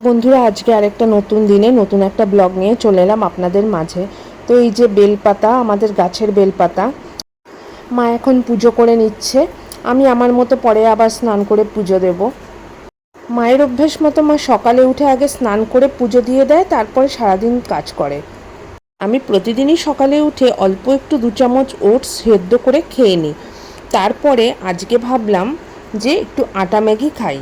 বন্ধুরা, আজকে আরেকটা নতুন দিনে নতুন একটা ব্লগ নিয়ে চলে এলাম আপনাদের মাঝে। তো এই যে বেলপাতা, আমাদের গাছের বেলপাতা, মা এখন পুজো করে নিচ্ছে। আমি আমার মতো পরে আবার স্নান করে পুজো দেব। মায়ের অভ্যেস মতো মা সকালে উঠে আগে স্নান করে পুজো দিয়ে দেয়, তারপরে সারাদিন কাজ করে। আমি প্রতিদিনই সকালে উঠে অল্প একটু দু চামচ ওটস সেদ্ধ করে খেয়ে নিই। তারপরে আজকে ভাবলাম যে একটু আটা ম্যাগি খাই।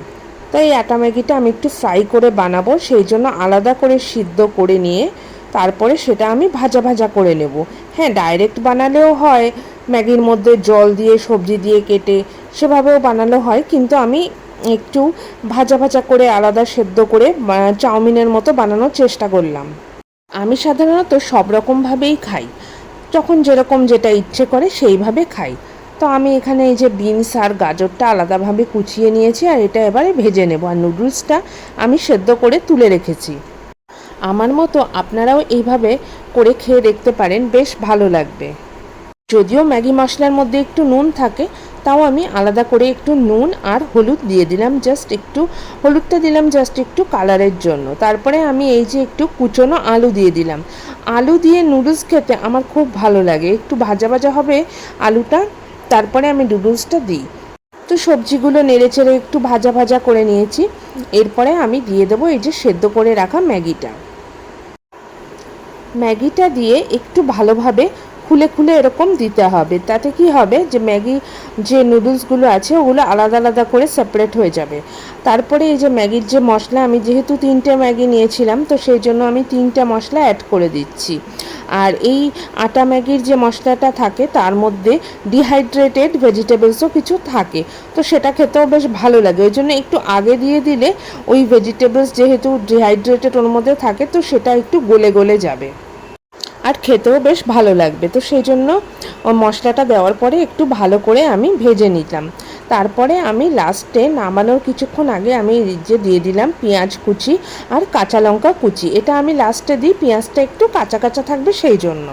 তাই আটা ম্যাগিটা আমি একটু ফ্রাই করে বানাবো, সেই জন্য আলাদা করে সিদ্ধ করে নিয়ে তারপরে সেটা আমি ভাজা ভাজা করে নেব। হ্যাঁ ডাইরেক্ট বানালেও হয়, ম্যাগির মধ্যে জল দিয়ে, সবজি দিয়ে কেটে সেভাবেও বানানো হয়, কিন্তু আমি একটু ভাজা ভাজা করে আলাদা সেদ্ধ করে চাউমিনের মতো বানানোর চেষ্টা করলাম। আমি সাধারণত সব রকমভাবেই খাই। যখন যেরকম যেটা ইচ্ছে করে সেইভাবে খাই। তো আমি এখানে এই যে বিনস আর গাজরটা আলাদাভাবে কুচিয়ে নিয়েছি আর এটা এবারে ভেজে নেব। আর নুডলসটা আমি সেদ্ধ করে তুলে রেখেছি। আমার মতো আপনারাও এইভাবে করে খেয়ে দেখতে পারেন, বেশ ভালো লাগবে। যদিও ম্যাগি মশলার মধ্যে একটু নুন থাকে, তাও আমি আলাদা করে একটু নুন আর হলুদ দিয়ে দিলাম জাস্ট একটু, হলুদটা দিলাম জাস্ট একটু কালারের জন্য। তারপরে আমি এই যে একটু কুচনো আলু দিয়ে দিলাম। আলু দিয়ে নুডলস খেতে আমার খুব ভালো লাগে। একটু ভাজা ভাজা হবে আলুটা তারপরে আমি নুডলসটা দিই। তো সবজিগুলো নেড়ে চেড়ে একটু ভাজা ভাজা করে নিয়েছি। এরপরে আমি দিয়ে দেবো এই যে সেদ্ধ করে রাখা ম্যাগিটা। ম্যাগিটা দিয়ে একটু ভালোভাবে খুলে খুলে এরকম দিতে হবে। তাতে কি হবে যে ম্যাগি যে নুডলসগুলো আছে, ওগুলো আলাদা আলাদা করে সেপারেট হয়ে যাবে। তারপরে এই যে ম্যাগির যে মশলা, আমি যেহেতু তিনটে ম্যাগি নিয়েছিলাম, তো সেই জন্য আমি তিনটা মশলা অ্যাড করে দিচ্ছি। আর এই আটা ম্যাগির যে মশলাটা থাকে, তার মধ্যে ডিহাইড্রেটেড ভেজিটেবলসও কিছু থাকে। তো সেটা খেতেও বেশ ভালো লাগে। ওই জন্য একটু আগে দিয়ে দিলে ওই ভেজিটেবলস যেহেতু ডিহাইড্রেটেড ওর মধ্যে থাকে, তো সেটা একটু গলে গলে যাবে। আর খেতেও বেশ ভালো লাগবে। তো সেই জন্য মশলাটা দেওয়ার পরে একটু ভালো করে আমি ভেজে নিলাম। তারপরে আমি লাস্টে নামানোর কিছুক্ষণ আগে আমি যে দিয়ে দিলাম পেঁয়াজ কুচি আর কাঁচা লঙ্কা কুচি। এটা আমি লাস্টে দিই, পেঁয়াজটা একটু কাঁচা কাঁচা থাকবে সেই জন্য।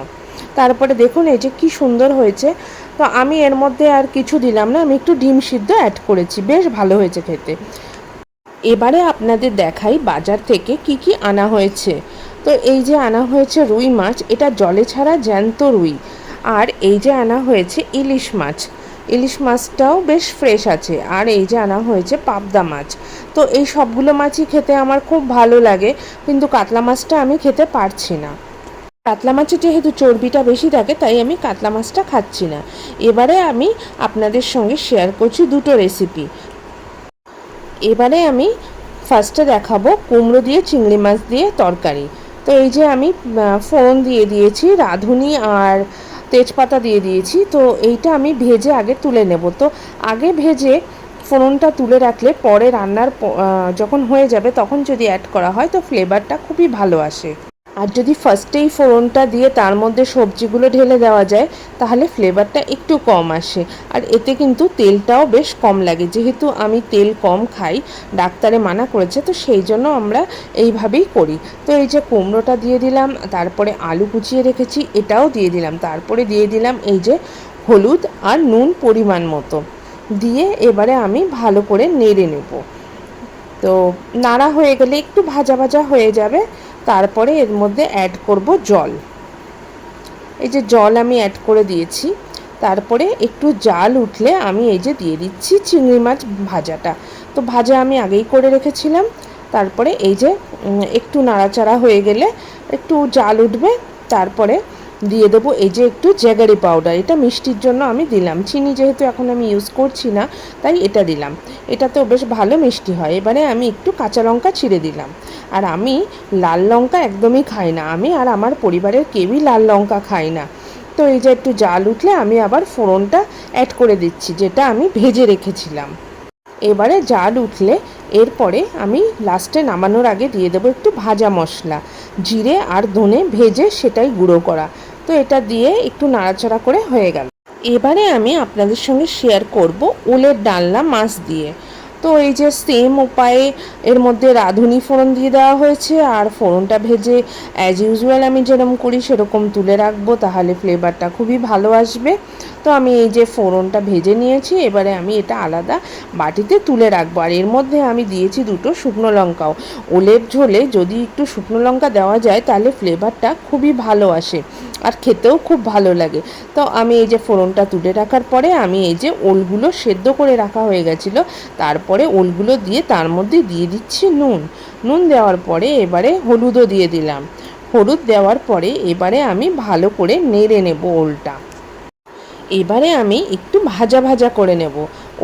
তারপরে দেখুন এই যে কি সুন্দর হয়েছে। তো আমি এর মধ্যে আর কিছু দিলাম না, আমি একটু ডিম সিদ্ধ অ্যাড করেছি। বেশ ভালো হয়েছে খেতে। এবারে আপনাদের দেখাই বাজার থেকে কি কি আনা হয়েছে। তো এই যে আনা হয়েছে রুই মাছ, এটা জলে ছাড়া জ্যান্ত রুই। আর এই যে আনা হয়েছে ইলিশ মাছ, ইলিশ মাছটাও বেশ ফ্রেশ আছে। আর এই যে আনা হয়েছে পাবদা মাছ। তো এই সবগুলো মাছই খেতে আমার খুব ভালো লাগে, কিন্তু কাতলা মাছটা আমি খেতে পারছি না। কাতলা মাছের যেহেতু চর্বিটা বেশি থাকে, তাই আমি কাতলা মাছটা খাচ্ছি না। এবারে আমি আপনাদের সঙ্গে শেয়ার করছি দুটো রেসিপি এবারে আমি ফার্স্টে দেখাবো কুমড়ো দিয়ে, চিংড়ি মাছ দিয়ে তরকারি। তো এই যে আমি ফোড়ন দিয়ে দিয়েছি, রাঁধুনি আর তেজপাতা দিয়ে দিয়েছি, তো এইটা আমি ভেজে আগে তুলে নেব। তো আগে ভেজে ফোড়নটা তুলে রাখলে পরে রান্নার যখন হয়ে যাবে তখন যদি অ্যাড করা হয়, তো ফ্লেভারটা খুবই ভালো আসে। আর যদি ফার্স্টেই ফোড়নটা দিয়ে তার মধ্যে সবজিগুলো ঢেলে দেওয়া যায়, তাহলে ফ্লেভারটা একটু কম আসে। আর এতে কিন্তু তেলটাও বেশ কম লাগে। যেহেতু আমি তেল কম খাই, ডাক্তারে মানা করেছে, তো সেই জন্য আমরা এইভাবেই করি। তো এই যে কুমড়োটা দিয়ে দিলাম, তারপরে আলু কুচিয়ে রেখেছি, এটাও দিয়ে দিলাম। তারপরে দিয়ে দিলাম এই যে হলুদ আর নুন পরিমাণ মতো। দিয়ে এবারে আমি ভালো করে নেড়ে নেব। তো নাড়া হয়ে গেলে একটু ভাজা ভাজা হয়ে যাবে। তারপরে এর মধ্যে অ্যাড করব জল। এই যে জল আমি অ্যাড করে দিয়েছি, তারপরে একটু জাল উঠলে আমি এই যে দিয়ে দিচ্ছি চিংড়ি মাছ ভাজাটা। তো ভাজা আমি আগেই করে রেখেছিলাম, তারপরে এই যে একটু নাড়াচাড়া হয়ে গেলে একটু জাল উঠবে, তারপরে দিয়ে দেবো। এই যে একটু জ্যাগারি পাউডার এটা মিষ্টির জন্য আমি দিলাম। চিনি যেহেতু এখন আমি ইউজ করছি না, তাই এটা দিলাম। এটাতেও বেশ ভালো মিষ্টি হয়। এবারে আমি একটু কাঁচা লঙ্কা ছিঁড়ে দিলাম। আর আমি লাল লঙ্কা একদমই খাই না। আমি আর আমার পরিবারের কেউই লাল লঙ্কা খাই না। তো এই যে একটু জাল উঠলে আমি আবার ফোড়নটা অ্যাড করে দিচ্ছি, যেটা আমি ভেজে রেখেছিলাম। এবারে জাল উঠলে এরপরে আমি লাস্টে নামানোর আগে দিয়ে দেবো একটু ভাজা মশলা। জিরে আর ধনে ভেজে সেটাই গুঁড়ো করা। তো এটা দিয়ে একটু নাড়াচাড়া করে হয়ে গেল। এবারে আমি আপনাদের সঙ্গে শেয়ার করব ওলের ডালনা মাছ দিয়ে। তো এই যে সেম উপায়ে এর মধ্যে রাঁধুনি ফোড়ন দিয়ে দেওয়া হয়েছে, আর ফোড়নটা ভেজে অ্যাজ ইউজুয়াল আমি যেরকম করি সেরকম তুলে রাখব, তাহলে ফ্লেভারটা খুবই ভালো আসবে। তো আমি এই যে ফোড়নটা ভেজে নিয়েছি, এবারে আমি এটা আলাদা বাটিতে তুলে রাখব। আর এর মধ্যে আমি দিয়েছি দুটো শুকনো লঙ্কাও। ওলের ঝোলে যদি একটু শুকনো লঙ্কা দেওয়া যায়, তাহলে ফ্লেভারটা খুবই ভালো আসে। আর খেতেও খুব ভালো লাগে। তো আমি এই যে ফোড়নটা তুলে রাখার পরে আমি এই যে ওলগুলো সেদ্ধ করে রাখা হয়ে গেছিল, তারপরে ওলগুলো দিয়ে তার মধ্যে দিয়ে দিচ্ছি নুন। নুন দেওয়ার পরে এবারে হলুদও দিয়ে দিলাম। হলুদ দেওয়ার পরে এবারে আমি ভালো করে নেড়ে নেব ওলটা। এবারে আমি একটু ভাজা ভাজা করে নেব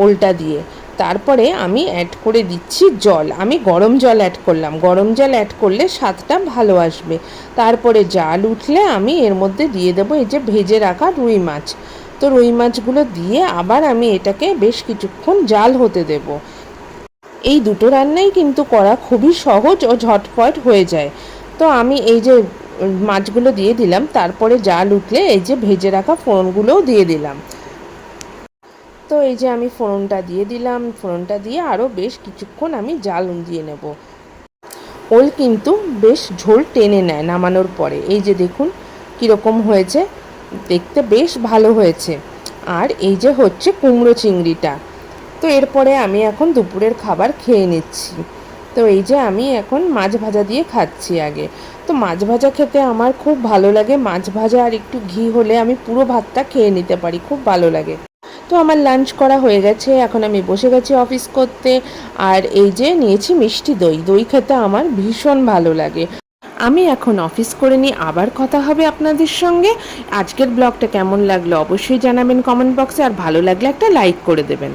ওলটা দিয়ে। তারপরে আমি অ্যাড করে দিচ্ছি জল। আমি গরম জল অ্যাড করলাম। গরম জল অ্যাড করলে স্বাদটা ভালো আসবে। তারপরে জাল উঠলে আমি এর মধ্যে দিয়ে দেবো এই যে ভেজে রাখা রুই মাছ। তো রুই মাছগুলো দিয়ে আবার আমি এটাকে বেশ কিছুক্ষণ জাল হতে দেব। এই দুটো রান্নাই কিন্তু করা খুবই সহজ ও ঝটপট হয়ে যায়। তো আমি এই যে মাছগুলো দিয়ে দিলাম, তারপরে জাল উঠলে এই যে ভেজে রাখা ফোড়নগুলোও দিয়ে দিলাম। তো এই যে আমি ফোড়নটা দিয়ে দিলাম, ফোড়নটা দিয়ে আরও বেশ কিছুক্ষণ আমি জাল দিয়ে নেব। ওল কিন্তু বেশ ঝোল টেনে নেয় নামানোর পরে। এই যে দেখুন কীরকম হয়েছে, দেখতে বেশ ভালো হয়েছে। আর এই যে হচ্ছে কুমড়ো চিংড়িটা। তো এরপরে আমি এখন দুপুরের খাবার খেয়ে নিচ্ছি। তো এই যে আমি এখন মাছ ভাজা দিয়ে খাচ্ছি আগে। তো মাছ ভাজা খেতে আমার খুব ভালো লাগে। মাছ ভাজা আর একটু ঘি হলে আমি পুরো ভাতটা খেয়ে নিতে পারি, খুব ভালো লাগে। তো আমার লাঞ্চ করা হয়ে গেছে, এখন আমি বসে গেছি অফিস করতে। আর এই যে নিয়েছি মিষ্টি দই দই খেতে আমার ভীষণ ভালো লাগে। আমি এখন অফিস করে নিই, আবার কথা হবে আপনাদের সঙ্গে। আজকের ব্লগটা কেমন লাগল অবশ্যই জানাবেন কমেন্ট বক্সে আর ভালো লাগলে একটা লাইক করে দেবেন।